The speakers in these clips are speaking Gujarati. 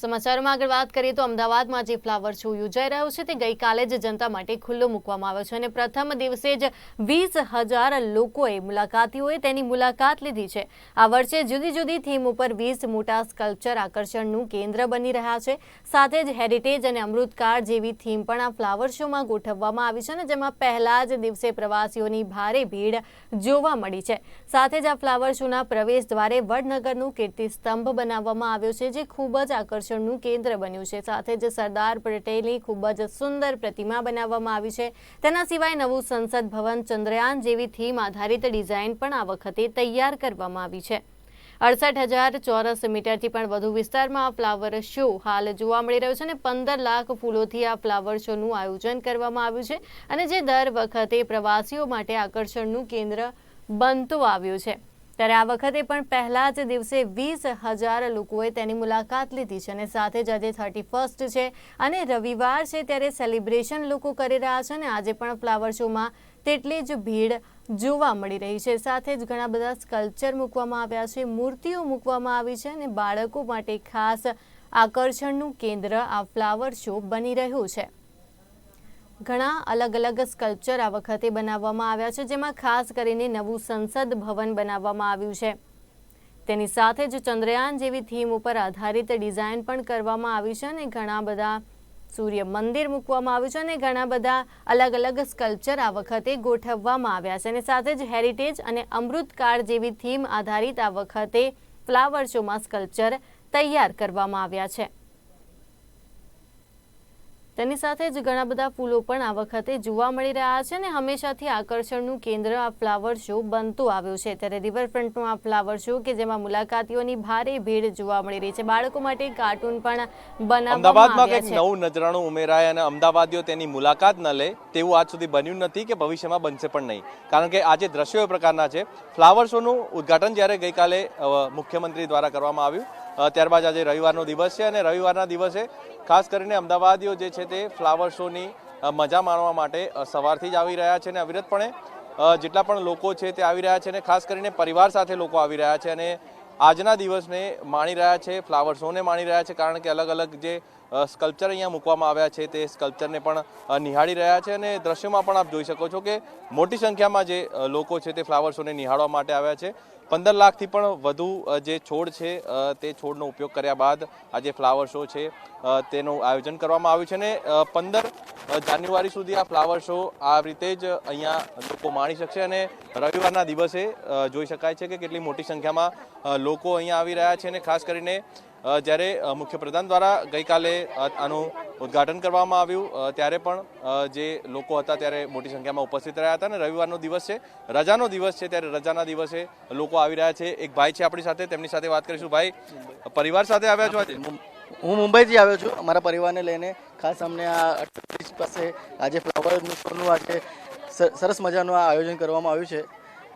સમાચારોમાં આગળ વાત કરીએ તો અમદાવાદમાં જે ફ્લાવર શો યોજાઈ રહ્યો છે તે ગઈકાલે જ જનતા માટે ખુલ્લો મૂકવામાં આવ્યો છે અને પ્રથમ દિવસે જ વીસ હજાર લોકોએ મુલાકાતીઓએ તેની મુલાકાત લીધી છે. આ વર્ષે જુદી જુદી થીમ ઉપર વીસ મોટા સ્કલ્પચર આકર્ષણનું કેન્દ્ર બની રહ્યા છે. સાથે જ હેરિટેજ અને અમૃતકાળ જેવી થીમ પણ આ ફ્લાવર શોમાં ગોઠવવામાં આવી છે અને જેમાં પહેલા જ દિવસે પ્રવાસીઓની ભારે ભીડ જોવા મળી છે. સાથે જ આ ફ્લાવર શોના પ્રવેશ દ્વારે વડનગરનું કીર્તિ સ્તંભ બનાવવામાં આવ્યો છે, જે ખૂબ જ આકર્ષણનું કેન્દ્ર બન્યું છે. સાથે જ સરદાર પટેલની ખૂબ જ સુંદર પ્રતિમા બનાવવામાં આવી છે. તેના સિવાય નવું સંસદ ભવન ચંદ્રયાન જેવી થીમ આધારિત ડિઝાઇન પણ આ વખતે તૈયાર કરવામાં આવી છે. અડસઠ હજાર ચોરસ મીટરથી પણ વધુ વિસ્તારમાં આ ફ્લાવર શો હાલ જોવા મળી રહ્યો છે અને પંદર લાખ ફૂલોથી આ ફ્લાવર શોનું આયોજન કરવામાં આવ્યું છે અને જે દર વખતે પ્રવાસીઓ માટે આકર્ષણનું કેન્દ્ર બનતું આવ્યું છે. ત્યારે આ વખતે પણ પહેલા જ દિવસે વીસ હજાર લોકોએ તેની મુલાકાત લીધી છે અને સાથે જ આજે થર્ટી ફર્સ્ટ છે અને રવિવાર છે ત્યારે સેલિબ્રેશન લોકો કરી રહ્યા છે અને આજે પણ ફ્લાવર શોમાં તેટલી જ ભીડ જોવા મળી રહી છે. સાથે જ ઘણા બધા સ્કલ્પચર મૂકવામાં આવ્યા છે, મૂર્તિઓ મૂકવામાં આવી છે અને બાળકો માટે ખાસ આકર્ષણનું કેન્દ્ર આ ફ્લાવર શો બની રહ્યું છે. ઘણા અલગ અલગ સ્કલ્પચર આ વખતે બનાવવામાં આવ્યા છે, જેમાં ખાસ કરીને નવું સંસદ ભવન બનાવવામાં આવ્યું છે. તેની સાથે જ ચંદ્રયાન જેવી થીમ ઉપર આધારિત ડિઝાઇન પણ કરવામાં આવી છે અને ઘણા બધા સૂર્ય મંદિર મૂકવામાં આવ્યું છે અને ઘણા બધા અલગ અલગ સ્કલ્પચર આ વખતે ગોઠવવામાં આવ્યા છે. અને સાથે જ હેરિટેજ અને અમૃતકાળ જેવી થીમ આધારિત આ વખતે ફ્લાવર શોમાં સ્કલ્પચર તૈયાર કરવામાં આવ્યા છે. તેની સાથે જ ઘણા બધા ફૂલો પણ આ વખતે જોવા મળી રહ્યા છે અને હંમેશાથી આકર્ષણનું કેન્દ્ર આ ફ્લાવર શો બનતું આવ્યું છે. ત્યારે રિવરફ્રન્ટનો આ ફ્લાવર શો કે જેમાં મુલાકાતીઓની ભારે ભીડ જોવા મળી રહી છે. બાળકો માટે કાર્ટૂન પણ બનાવવામાં આવ્યા છે. નવું નજરાણું ઉમેરાય અને અમદાવાદીઓ તેની મુલાકાત ન લે તેવું આજ સુધી બન્યું નથી કે ભવિષ્યમાં બનશે પણ નહીં. કારણ કે આજે દ્રશ્યો એ પ્રકારના છે. ફ્લાવર શોનું ઉદ્ઘાટન જ્યારે ગઈકાલે મુખ્યમંત્રી દ્વારા કરવામાં આવ્યું. ત્યારબાદ આજે રવિવારનો દિવસ છે અને રવિવારના દિવસે ખાસ કરીને અમદાવાદીઓ જે છે તે ફ્લાવર શોની મજા માણવા માટે સવારથી જ આવી રહ્યા છે અને અવિરતપણે જેટલા પણ લોકો છે તે આવી રહ્યા છે અને ખાસ કરીને પરિવાર સાથે લોકો આવી રહ્યા છે અને આજના દિવસને માણી રહ્યા છે ફ્લાવર શોને માણી રહ્યા છે કારણ કે અલગ અલગ જે સ્કલ્પચર અહીંયા મૂકવામાં આવ્યા છે. તે સ્કલ્પચરને પણ નિહાળી રહ્યા છે અને દ્રશ્યમાં પણ આપ જોઈ શકો છો કે મોટી સંખ્યામાં જે લોકો છે તે ફ્લાવર શોને નિહાળવા માટે આવ્યા છે. પંદર લાખથી પણ વધુ જે છોડ છે તે છોડનો ઉપયોગ કર્યા બાદ આ જે ફ્લાવર શો છે તેનું આયોજન કરવામાં આવ્યું છે અને પંદર જાન્યુઆરી સુધી આ ફ્લાવર શો આ રીતે જ અહીંયા લોકો માણી શકશે અને રવિવારના દિવસે જોઈ શકાય છે કે કેટલી મોટી સંખ્યામાં લોકો અહીંયા આવી રહ્યા છે અને ખાસ કરીને જ્યારે મુખ્યપ્રધાન દ્વારા ગઈકાલે આનું ઉદ્ઘાટન કરવામાં આવ્યું ત્યારે પણ જે લોકો હતા ત્યારે મોટી સંખ્યામાં ઉપસ્થિત રહ્યા હતા અને રવિવારનો દિવસ છે, રજાનો દિવસ છે, ત્યારે રજાના દિવસે લોકો આવી રહ્યા છે. એક ભાઈ છે આપણી સાથે, તેમની સાથે વાત કરીશું. ભાઈ, પરિવાર સાથે આવ્યા છો આજે? હું મુંબઈથી આવ્યો છું. અમારા પરિવારને લઈને ખાસ અમને આ પાસે આજે ફ્લાવર શોનું આજે સરસ મજાનું આયોજન કરવામાં આવ્યું છે.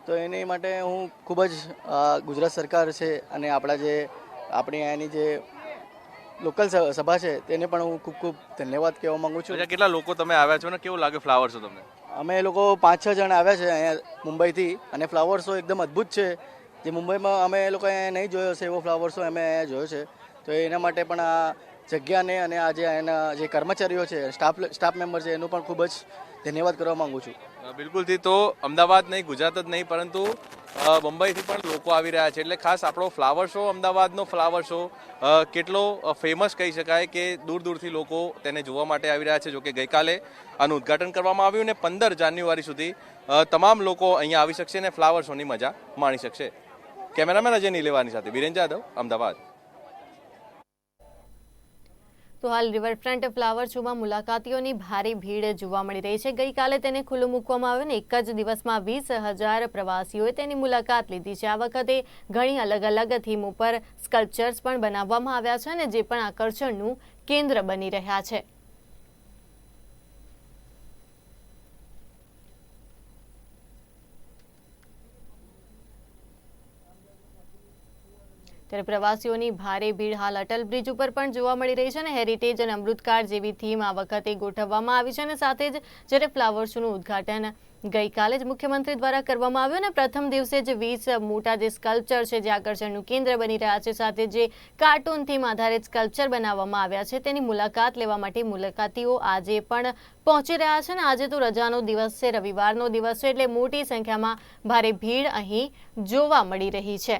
તો એની માટે હું ખૂબ જ ગુજરાત સરકાર છે અને આપણા જે આપણી અહીંયાની જે લોકલ સભા છે તેને પણ હું ખૂબ ખૂબ ધન્યવાદ કહેવા માંગુ છું. કેટલા લોકો તમે આવ્યા છો ને? કેવું લાગે ફ્લાવર શો તમને? અમે લોકો પાંચ છ જણ આવ્યા છે અહીંયા મુંબઈથી અને ફ્લાવર શો એકદમ અદ્ભુત છે. જે મુંબઈમાં અમે એ લોકોએ નહીં જોયો છે એવો ફ્લાવર શો અમે અહીંયા જોયો છે. તો એના માટે પણ આ જગ્યાને અને આ જે એના જે કર્મચારીઓ છે સ્ટાફ સ્ટાફ મેમ્બર છે એનું પણ ખૂબ જ ધન્યવાદ કરવા માંગુ છું. બિલકુલથી તો અમદાવાદ નહીં ગુજરાત જ નહીં પરંતુ મુંબઈથી પણ લોકો આવી રહ્યા છે. એટલે ખાસ આપણો ફ્લાવર શો અમદાવાદનો ફ્લાવર શો કેટલો ફેમસ કહી શકાય કે દૂર દૂરથી લોકો તેને જોવા માટે આવી રહ્યા છે. જોકે ગઈકાલે આનું ઉદ્ઘાટન કરવામાં આવ્યું અને પંદર જાન્યુઆરી સુધી તમામ લોકો અહીંયા આવી શકશે અને ફ્લાવર શોની મજા માણી શકશે. કેમેરામેન અજય નીલેવાની સાથે વિરેન જાદવ, અમદાવાદ. તો હાલ રિવરફ્રન્ટ ફ્લાવર શોમાં મુલાકાતીઓની ભારે ભીડ જોવા મળી રહી છે. ગઈકાલે તેને ખુલ્લું મૂકવામાં આવ્યું ને એક જ દિવસમાં વીસ હજાર પ્રવાસીઓએ તેની મુલાકાત લીધી છે. આ વખતે ઘણી અલગ અલગ થીમ ઉપર સ્કલ્પચર્સ પણ બનાવવામાં આવ્યા છે અને જે પણ આકર્ષણનું કેન્દ્ર બની રહ્યા છે. ત્યારે પ્રવાસીઓની ભારે ભીડ હાલ અટલ બ્રિજ ઉપર પણ જોવા મળી રહી છે અને હેરિટેજ અને અમૃતકાળ જેવી થીમ આ વખતે ગોઠવવામાં આવી છે અને સાથે જ જ્યારે ફ્લાવર શોનું ઉદ્ઘાટન ગઈકાલે જ મુખ્યમંત્રી દ્વારા કરવામાં આવ્યું અને પ્રથમ દિવસે જ વીસ મોટા જે સ્કલ્પચર છે જે આકર્ષણનું કેન્દ્ર બની રહ્યા છે, સાથે જે કાર્ટૂન થીમ આધારિત સ્કલ્પચર બનાવવામાં આવ્યા છે, તેની મુલાકાત લેવા માટે મુલાકાતીઓ આજે પણ પહોંચી રહ્યા છે અને આજે તો રજાનો દિવસ છે, રવિવારનો દિવસ છે, એટલે મોટી સંખ્યામાં ભારે ભીડ અહીં જોવા મળી રહી છે.